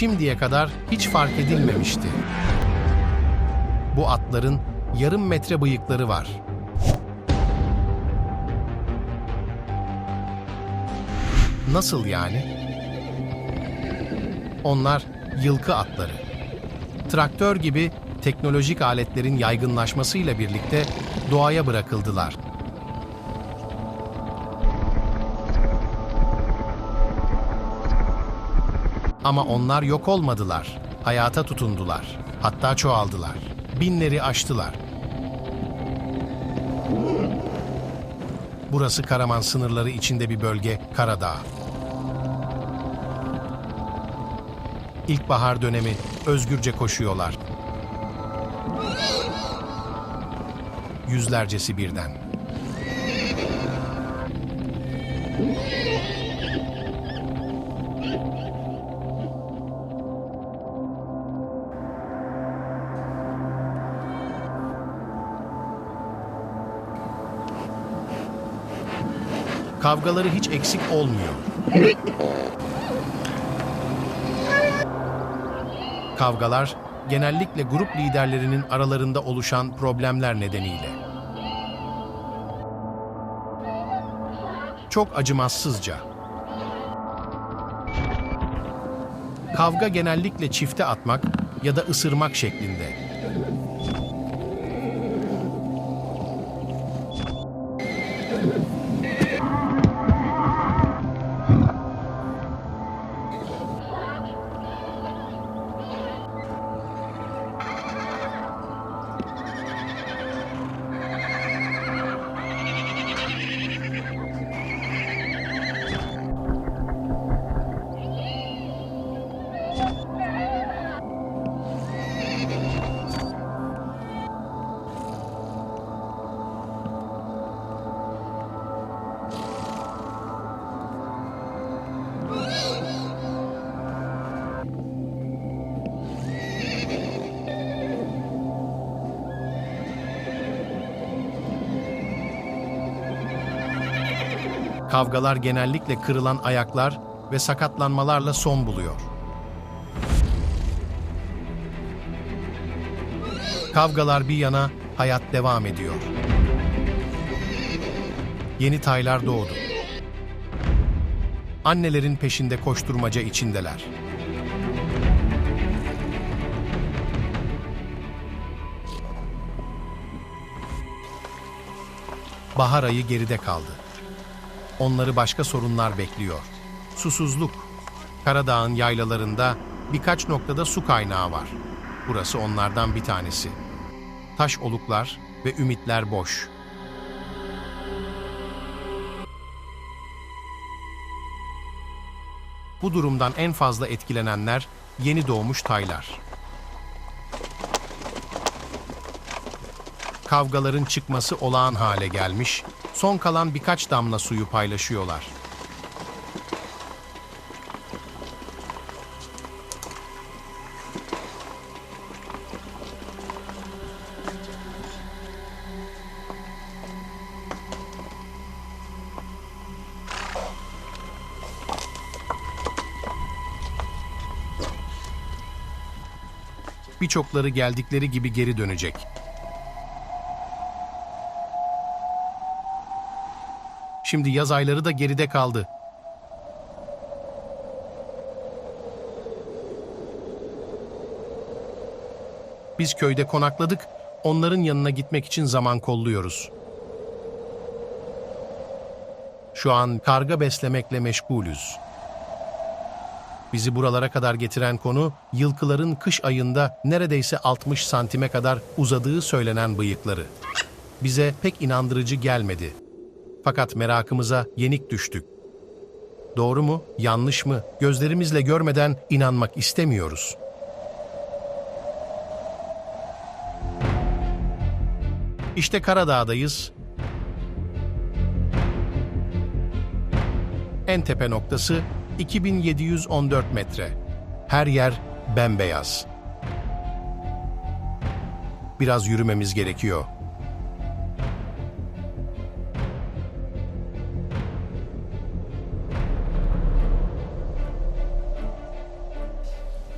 şimdiye kadar hiç fark edilmemişti. Bu atların yarım metre bıyıkları var. Nasıl yani? Onlar yılkı atları. Traktör gibi teknolojik aletlerin yaygınlaşmasıyla birlikte doğaya bırakıldılar. Ama onlar yok olmadılar. Hayata tutundular. Hatta çoğaldılar. Binleri aştılar. Burası Karaman sınırları içinde bir bölge, Karadağ. İlkbahar dönemi özgürce koşuyorlar. Yüzlercesi birden. Kavgaları hiç eksik olmuyor. Kavgalar genellikle grup liderlerinin aralarında oluşan problemler nedeniyle. Çok acımasızca. Kavga genellikle çifte atmak ya da ısırmak şeklinde. Kavgalar genellikle kırılan ayaklar ve sakatlanmalarla son buluyor. Kavgalar bir yana hayat devam ediyor. Yeni taylar doğdu. Annelerin peşinde koşturmaca içindeler. Bahar ayı geride kaldı. Onları başka sorunlar bekliyor. Susuzluk. Karadağ'ın yaylalarında birkaç noktada su kaynağı var. Burası onlardan bir tanesi. Taş oluklar ve ümitler boş. Bu durumdan en fazla etkilenenler yeni doğmuş taylar. Kavgaların çıkması olağan hale gelmiş, son kalan birkaç damla suyu paylaşıyorlar. Birçokları geldikleri gibi geri dönecek. Şimdi yaz ayları da geride kaldı. Biz köyde konakladık, onların yanına gitmek için zaman kolluyoruz. Şu an karga beslemekle meşgulüz. Bizi buralara kadar getiren konu, yılkıların kış ayında neredeyse 60 santime kadar uzadığı söylenen bıyıkları. Bize pek inandırıcı gelmedi. Fakat merakımıza yenik düştük. Doğru mu, yanlış mı? Gözlerimizle görmeden inanmak istemiyoruz. İşte Karadağ'dayız. En tepe noktası 2714 metre. Her yer bembeyaz. Biraz yürümemiz gerekiyor.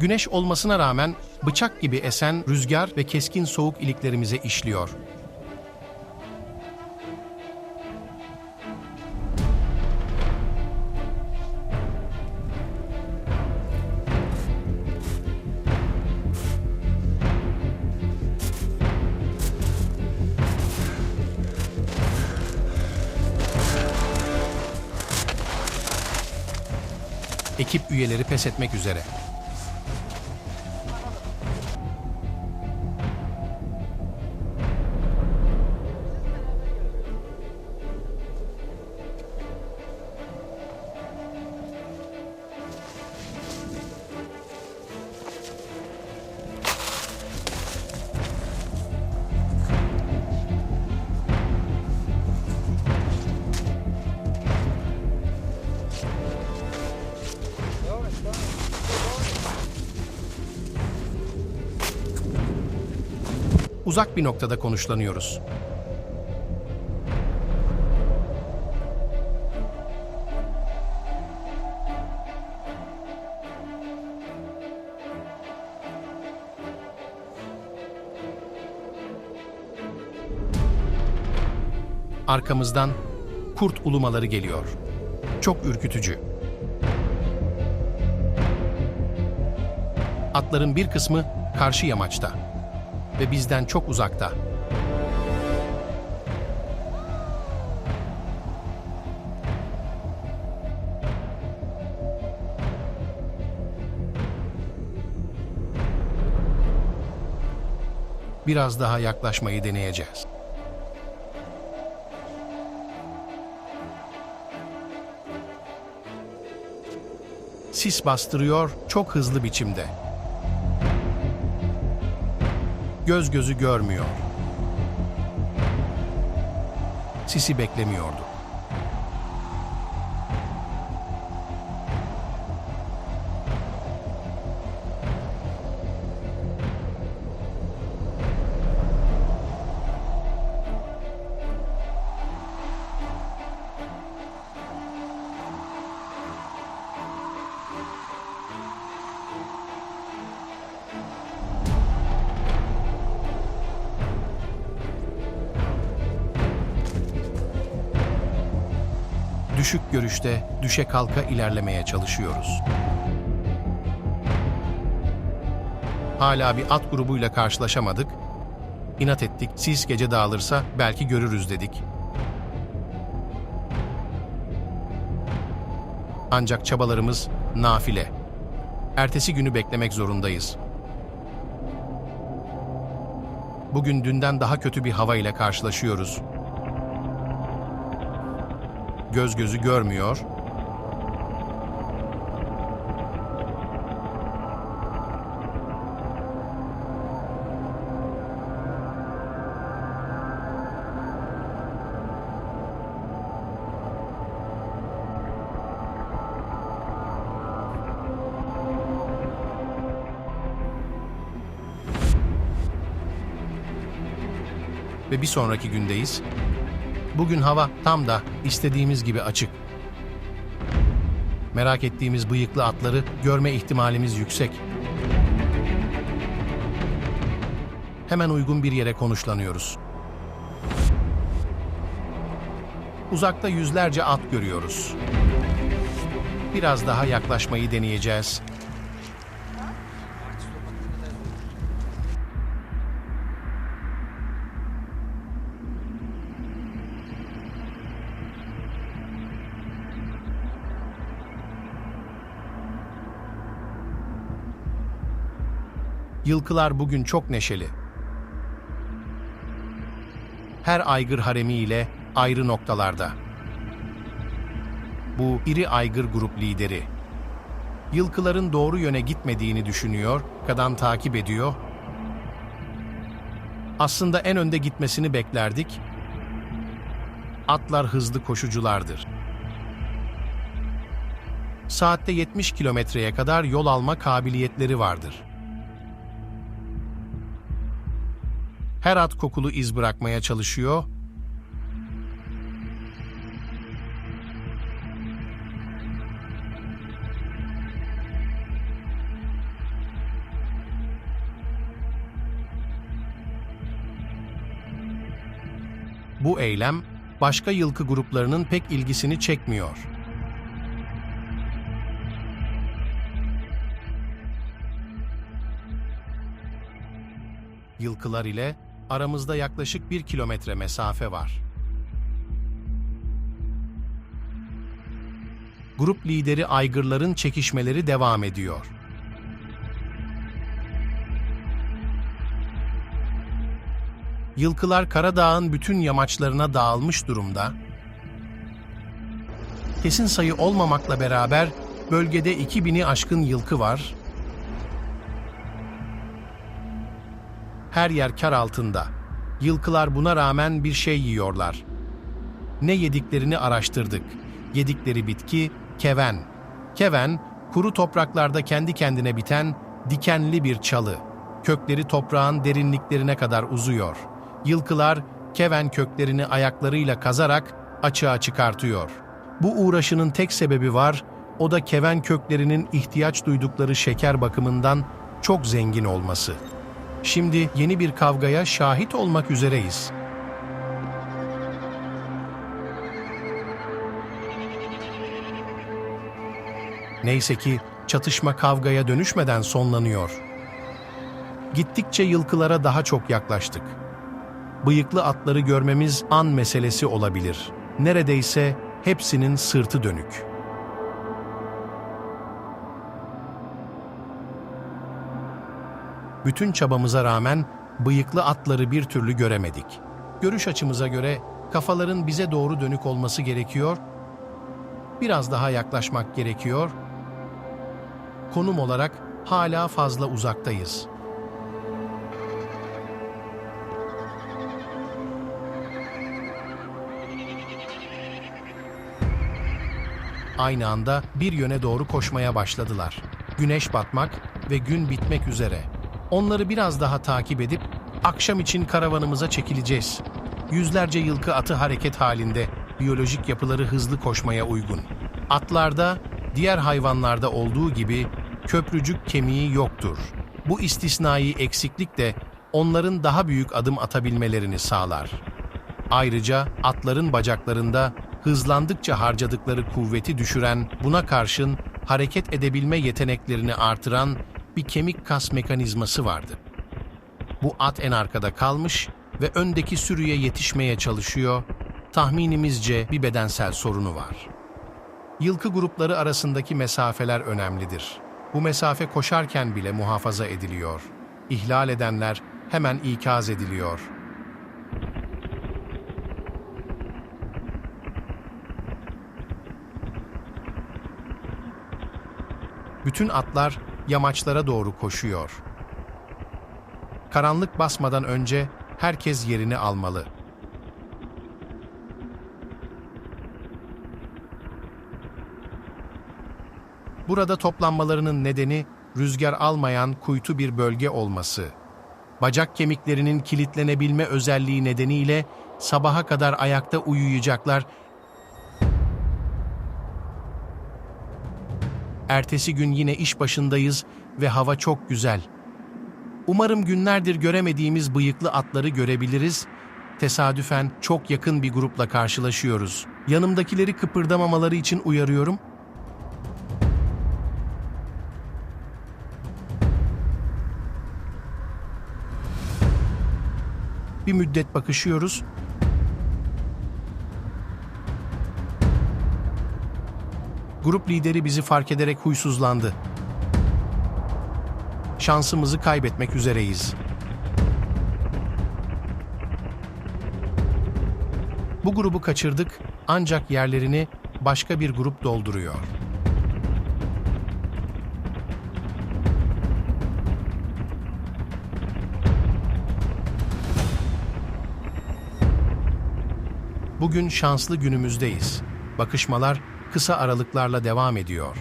Güneş olmasına rağmen bıçak gibi esen rüzgar ve keskin soğuk iliklerimize işliyor. Ekip üyeleri pes etmek üzere. Uzak bir noktada konuşlanıyoruz. Arkamızdan kurt ulumaları geliyor. Çok ürkütücü. Atların bir kısmı karşı yamaçta ve bizden çok uzakta. Biraz daha yaklaşmayı deneyeceğiz. Sis bastırıyor çok hızlı biçimde. Göz gözü görmüyor. Sisi beklemiyordu. Düşük görüşte düşe kalka ilerlemeye çalışıyoruz. Hala bir at grubuyla karşılaşamadık. İnat ettik, sis gece dağılırsa belki görürüz dedik. Ancak çabalarımız nafile. Ertesi günü beklemek zorundayız. Bugün dünden daha kötü bir hava ile karşılaşıyoruz. Göz gözü görmüyor. Ve bir sonraki gündeyiz. Bugün hava tam da istediğimiz gibi açık. Merak ettiğimiz bıyıklı atları görme ihtimalimiz yüksek. Hemen uygun bir yere konuşlanıyoruz. Uzakta yüzlerce at görüyoruz. Biraz daha yaklaşmayı deneyeceğiz. Yılkılar bugün çok neşeli. Her aygır haremiyle ayrı noktalarda. Bu iri aygır grup lideri. Yılkıların doğru yöne gitmediğini düşünüyor, kadan takip ediyor. Aslında en önde gitmesini beklerdik. Atlar hızlı koşuculardır. Saatte 70 kilometreye kadar yol alma kabiliyetleri vardır. her at kokulu iz bırakmaya çalışıyor. Bu eylem başka yılkı gruplarının pek ilgisini çekmiyor. Yılkılar ile aramızda yaklaşık bir kilometre mesafe var. Grup lideri aygırların çekişmeleri devam ediyor. Yılkılar Karadağ'ın bütün yamaçlarına dağılmış durumda. Kesin sayı olmamakla beraber bölgede 2000'i aşkın yılkı var. Her yer kar altında. Yılkılar buna rağmen bir şey yiyorlar. Ne yediklerini araştırdık. Yedikleri bitki keven. Keven, kuru topraklarda kendi kendine biten dikenli bir çalı. Kökleri toprağın derinliklerine kadar uzuyor. Yılkılar keven köklerini ayaklarıyla kazarak açığa çıkartıyor. Bu uğraşının tek sebebi var, o da keven köklerinin ihtiyaç duydukları şeker bakımından çok zengin olması. Şimdi yeni bir kavgaya şahit olmak üzereyiz. Neyse ki çatışma kavgaya dönüşmeden sonlanıyor. Gittikçe yılkılara daha çok yaklaştık. Bıyıklı atları görmemiz an meselesi olabilir. Neredeyse hepsinin sırtı dönük. Bütün çabamıza rağmen bıyıklı atları bir türlü göremedik. Görüş açımıza göre kafaların bize doğru dönük olması gerekiyor, biraz daha yaklaşmak gerekiyor. Konum olarak hala fazla uzaktayız. Aynı anda bir yöne doğru koşmaya başladılar. Güneş batmak ve gün bitmek üzere. Onları biraz daha takip edip akşam için karavanımıza çekileceğiz. Yüzlerce yılkı atı hareket halinde, biyolojik yapıları hızlı koşmaya uygun. Atlarda, diğer hayvanlarda olduğu gibi köprücük kemiği yoktur. Bu istisnai eksiklik de onların daha büyük adım atabilmelerini sağlar. Ayrıca atların bacaklarında hızlandıkça harcadıkları kuvveti düşüren, buna karşın hareket edebilme yeteneklerini artıran bir kemik kas mekanizması vardı. Bu at en arkada kalmış ve öndeki sürüye yetişmeye çalışıyor, tahminimizce bir bedensel sorunu var. Yılkı grupları arasındaki mesafeler önemlidir. Bu mesafe koşarken bile muhafaza ediliyor. İhlal edenler hemen ikaz ediliyor. Bütün atlar yamaçlara doğru koşuyor. Karanlık basmadan önce herkes yerini almalı. Burada toplanmalarının nedeni rüzgar almayan kuytu bir bölge olması. Bacak kemiklerinin kilitlenebilme özelliği nedeniyle sabaha kadar ayakta uyuyacaklar. Ertesi gün yine iş başındayız ve hava çok güzel. Umarım günlerdir göremediğimiz bıyıklı atları görebiliriz. Tesadüfen çok yakın bir grupla karşılaşıyoruz. Yanımdakileri kıpırdamamaları için uyarıyorum. Bir müddet bakışıyoruz. Grup lideri bizi fark ederek huysuzlandı. Şansımızı kaybetmek üzereyiz. Bu grubu kaçırdık ancak yerlerini başka bir grup dolduruyor. Bugün şanslı günümüzdeyiz. Bakışmalar kısa aralıklarla devam ediyor.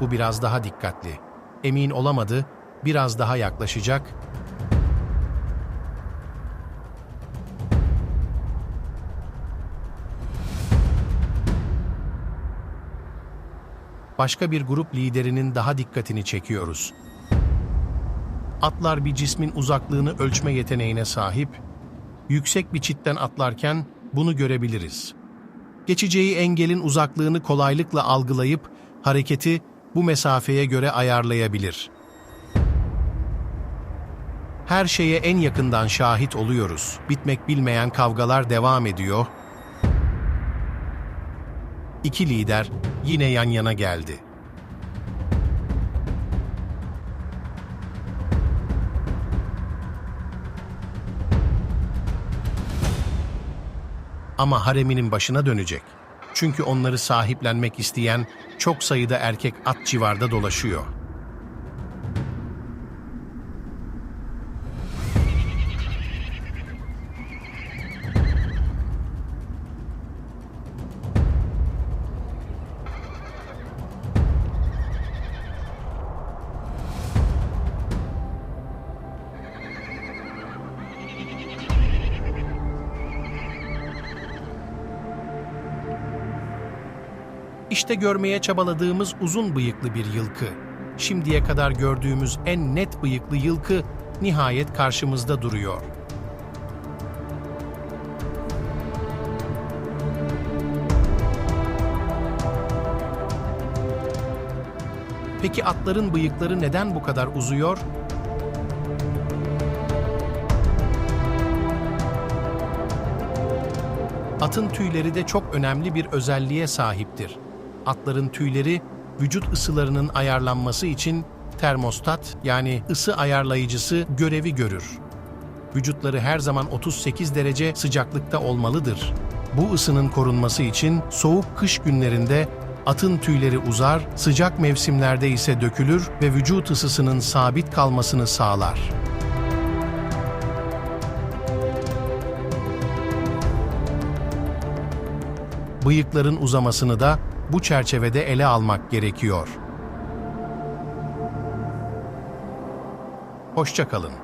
Bu biraz daha dikkatli. Emin olamadı, biraz daha yaklaşacak. Başka bir grup liderinin daha dikkatini çekiyoruz. Atlar bir cismin uzaklığını ölçme yeteneğine sahip. Yüksek bir çitten atlarken bunu görebiliriz. Geçeceği engelin uzaklığını kolaylıkla algılayıp hareketi bu mesafeye göre ayarlayabilir. Her şeye en yakından şahit oluyoruz. Bitmek bilmeyen kavgalar devam ediyor. İki lider yine yan yana geldi. Ama hareminin başına dönecek. Çünkü onları sahiplenmek isteyen çok sayıda erkek at civarda dolaşıyor. İşte görmeye çabaladığımız uzun bıyıklı bir yılkı. Şimdiye kadar gördüğümüz en net bıyıklı yılkı nihayet karşımızda duruyor. Peki atların bıyıkları neden bu kadar uzuyor? Atın tüyleri de çok önemli bir özelliğe sahiptir. Atların tüyleri vücut ısılarının ayarlanması için termostat yani ısı ayarlayıcısı görevi görür. Vücutları her zaman 38 derece sıcaklıkta olmalıdır. Bu ısının korunması için soğuk kış günlerinde atın tüyleri uzar, sıcak mevsimlerde ise dökülür ve vücut ısısının sabit kalmasını sağlar. bıyıkların uzamasını da bu çerçevede ele almak gerekiyor. Hoşçakalın.